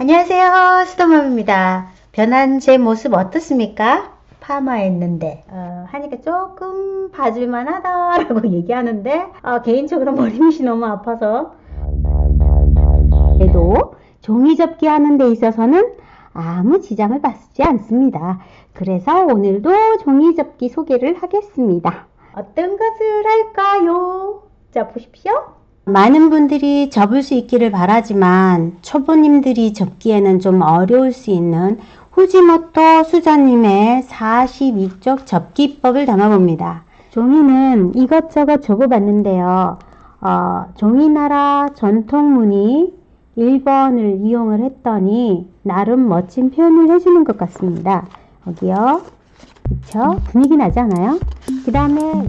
안녕하세요. 수도맘입니다. 변한 제 모습 어떻습니까? 파마했는데 어, 하니까 조금 봐줄만 하다라고 얘기하는데 어, 개인적으로 머리숱이 너무 아파서 그래도 종이 접기 하는 데 있어서는 아무 지장을 받지 않습니다. 그래서 오늘도 종이 접기 소개를 하겠습니다. 어떤 것을 할까요? 자, 보십시오. 많은 분들이 접을 수 있기를 바라지만 초보님들이 접기에는 좀 어려울 수 있는 후지모토 수자님의 42쪽 접기법을 담아봅니다. 종이는 이것저것 접어봤는데요. 어, 종이나라 전통무늬 1번을 이용을 했더니 나름 멋진 표현을 해주는 것 같습니다. 여기요. 그쵸? 분위기 나지 않아요? 그 다음에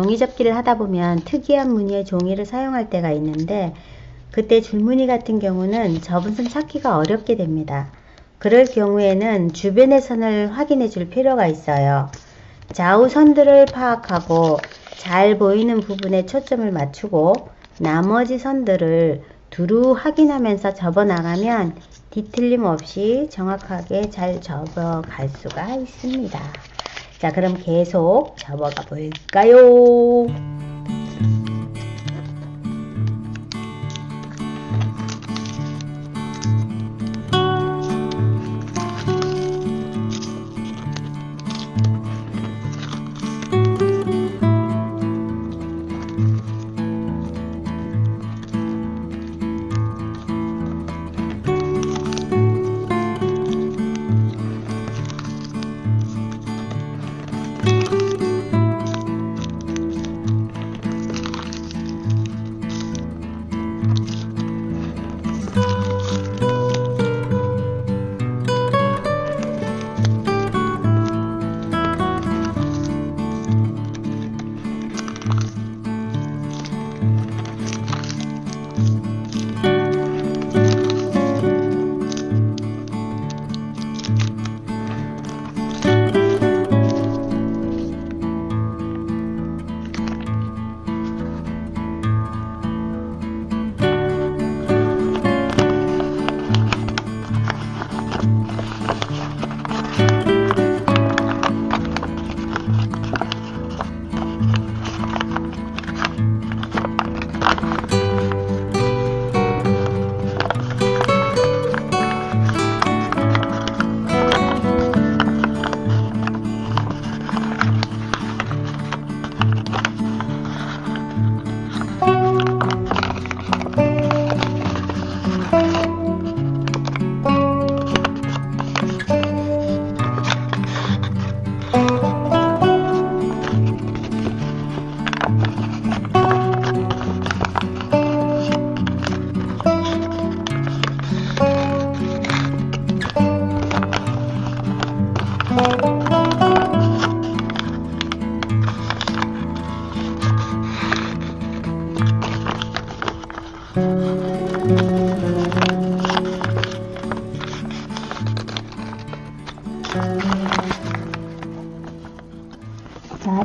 종이 접기를 하다 보면 특이한 무늬의 종이를 사용할 때가 있는데 그때 줄무늬 같은 경우는 접은 선 찾기가 어렵게 됩니다. 그럴 경우에는 주변의 선을 확인해 줄 필요가 있어요. 좌우 선들을 파악하고 잘 보이는 부분에 초점을 맞추고 나머지 선들을 두루 확인하면서 접어 나가면 뒤틀림 없이 정확하게 잘 접어 갈 수가 있습니다. 자, 그럼 계속 접어가 볼까요?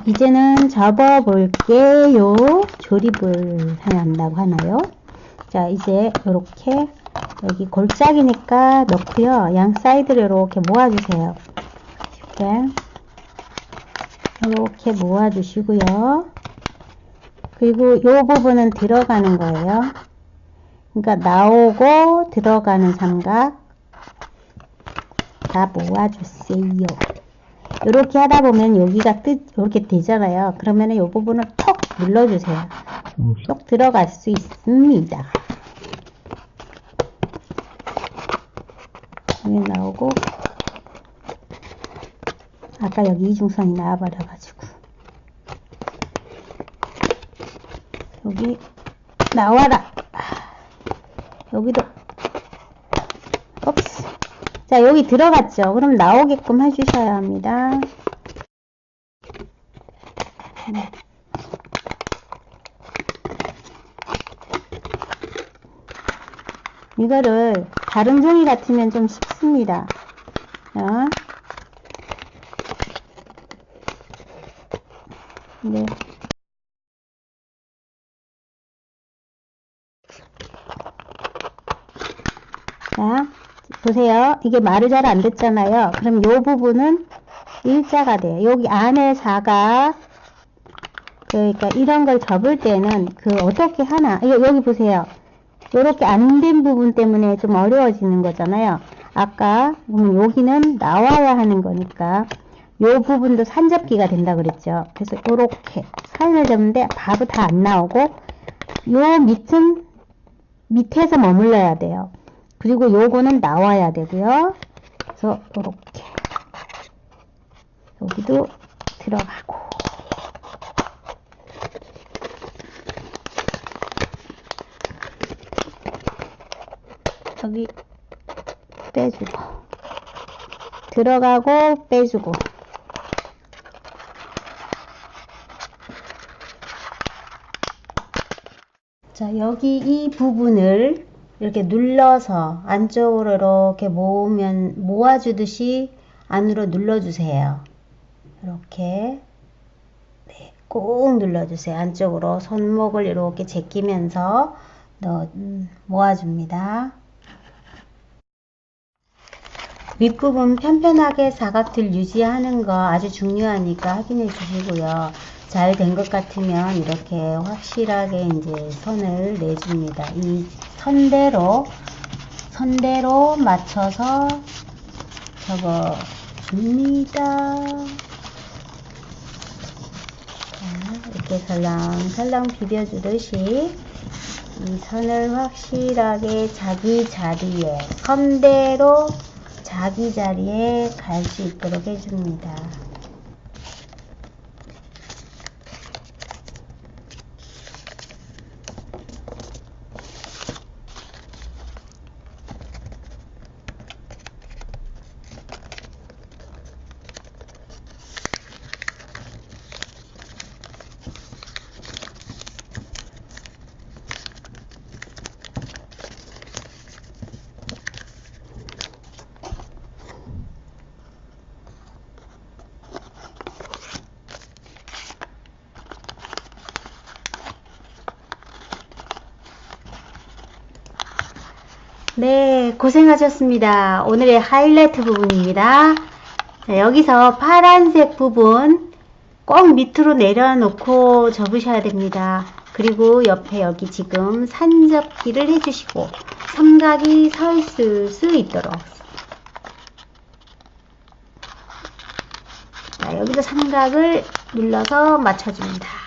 이제는 접어 볼게요. 조립을 해야 한다고 하나요? 자, 이제 이렇게 여기 골짜기니까 넣고요. 양 사이드를 이렇게 모아주세요. 이렇게 이렇게 모아주시고요. 그리고 이 부분은 들어가는 거예요. 그러니까 나오고 들어가는 삼각 다 모아주세요. 이렇게 하다 보면 여기가 뜻 이렇게 되잖아요. 그러면 이 부분을 톡 눌러주세요. 쏙 들어갈 수 있습니다. 여기 나오고 아까 여기 이중선이 나와버려가지고 여기 나와라. 여기도. 자, 여기 들어갔죠? 그럼 나오게끔 해주셔야 합니다. 네. 이거를 다른 종이 같으면 좀 쉽습니다. 자. 네. 자, 보세요. 이게 말이 잘 안 됐잖아요. 그럼 요 부분은 일자가 돼요. 여기 안에 사가 그러니까 이런 걸 접을 때는 그 어떻게 하나 여기 보세요. 이렇게 안 된 부분 때문에 좀 어려워지는 거잖아요. 아까 보면 여기는 나와야 하는 거니까 요 부분도 산접기가 된다 그랬죠. 그래서 이렇게 사인을 접는데 바로 다안 나오고 요 밑은 밑에서 머물러야 돼요. 그리고 요거는 나와야 되고요. 그래서 이렇게. 여기도 들어가고. 여기 빼주고. 들어가고 빼주고. 자 여기 이 부분을 이렇게 눌러서 안쪽으로 이렇게 모으면 모아주듯이 안으로 눌러주세요. 이렇게 네, 꾹 눌러주세요. 안쪽으로 손목을 이렇게 제끼면서 넣어, 음, 모아줍니다. 윗부분 편편하게 사각틀 유지하는 거 아주 중요하니까 확인해 주시고요. 잘 된 것 같으면 이렇게 확실하게 이제 선을 내줍니다. 이 선대로 선대로 맞춰서 접어 줍니다. 자, 이렇게 설랑설랑 비벼주듯이 이 선을 확실하게 자기 자리에 선대로 자기 자리에 갈 수 있도록 해줍니다. 네, 고생하셨습니다. 오늘의 하이라이트 부분입니다. 자, 여기서 파란색 부분 꼭 밑으로 내려놓고 접으셔야 됩니다. 그리고 옆에 여기 지금 산접기를 해주시고 삼각이 서 있을 수 있도록 자, 여기서 삼각을 눌러서 맞춰줍니다.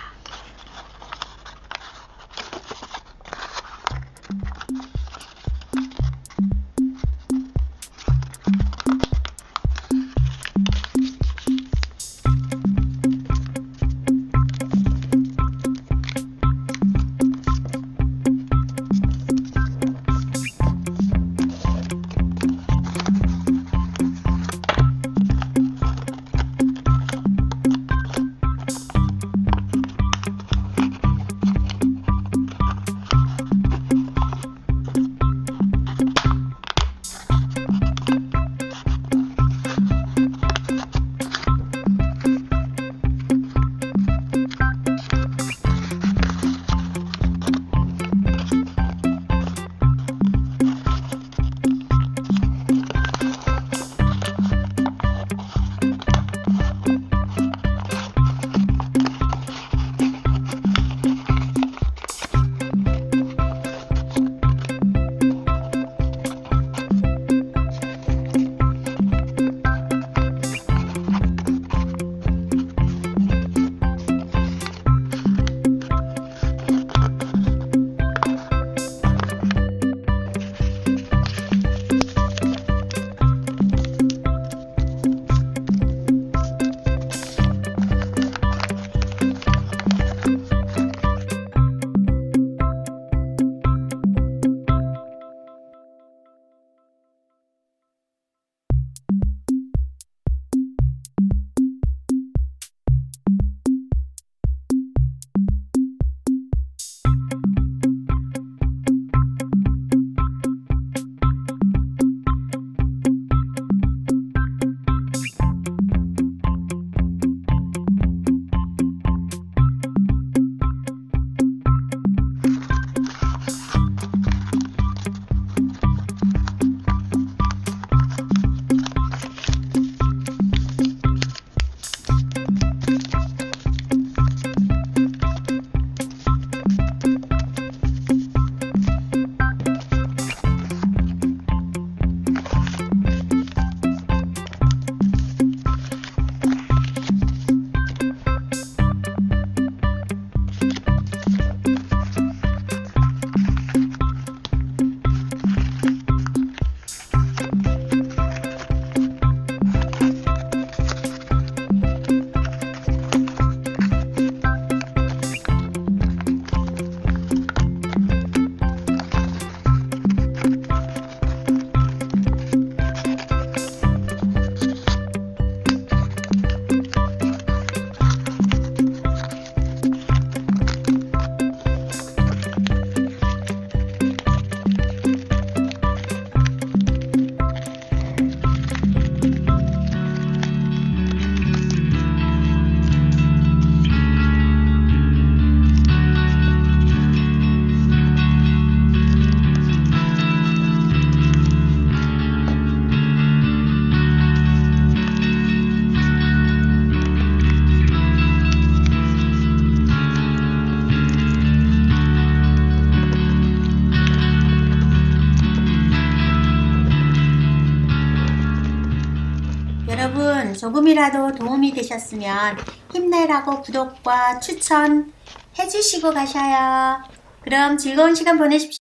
조금이라도 도움이 되셨으면 힘내라고 구독과 추천 해주시고 가셔요. 그럼 즐거운 시간 보내십시오.